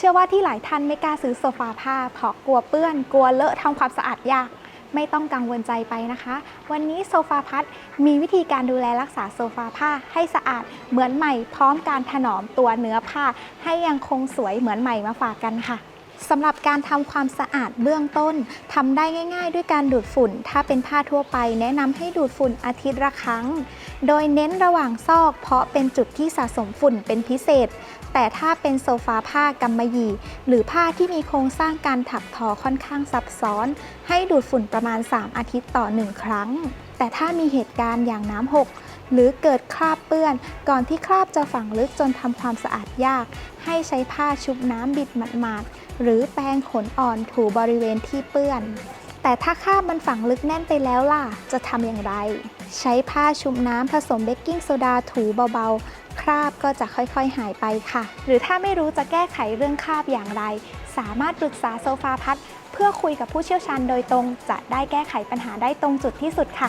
เชื่อว่าที่หลายท่านไม่กล้าซื้อโซฟาผ้าเพราะกลัวเปื้อน กลัวเลอะทำความสะอาดยาก ไม่ต้องกังวลใจไปนะคะ วันนี้โซฟาพัดมีวิธีการดูแลรักษาโซฟาผ้าให้สะอาดเหมือนใหม่ พร้อมการถนอมตัวเนื้อผ้า ให้ยังคงสวยเหมือนใหม่มาฝากกันค่ะ สำหรับการทำความสะอาดเบื้องต้นทำได้ง่าย ๆ ด้วยการดูดฝุ่น ถ้าเป็นผ้าทั่วไป แนะนำให้ดูดฝุ่นอาทิตย์ละครั้ง โดยเน้นระหว่างซอก เพราะเป็นจุดที่สะสมฝุ่นเป็นพิเศษ แต่ถ้าเป็นโซฟาผ้ากำมะหยี่ หรือผ้าที่มีโครงสร้างการถักทอค่อนข้างซับซ้อน ให้ดูดฝุ่นประมาณ 3 อาทิตย์ต่อ 1 ครั้ง แต่ถ้ามีเหตุการณ์อย่างน้ำหก หรือเกิดคราบเปื้อน ก่อนที่คราบจะฝังลึกจนทำความสะอาดยาก ให้ใช้ผ้าชุบน้ำบิดหมาดๆหรือแปรงขนอ่อนถูบริเวณที่เปื้อน แต่ถ้าคราบมันฝังลึกแน่นไปแล้วล่ะ จะทำอย่างไร ใช้ผ้าชุบน้ำผสมเบกกิ้งโซดาถูเบาๆคราบก็จะค่อยๆ หายไปค่ะ หรือถ้าไม่รู้จะแก้ไขเรื่องคราบอย่างไร สามารถปรึกษาโซฟาพัดเพื่อคุยกับผู้เชี่ยวชาญโดยตรง จะได้แก้ไขปัญหาได้ตรงจุดที่สุดค่ะ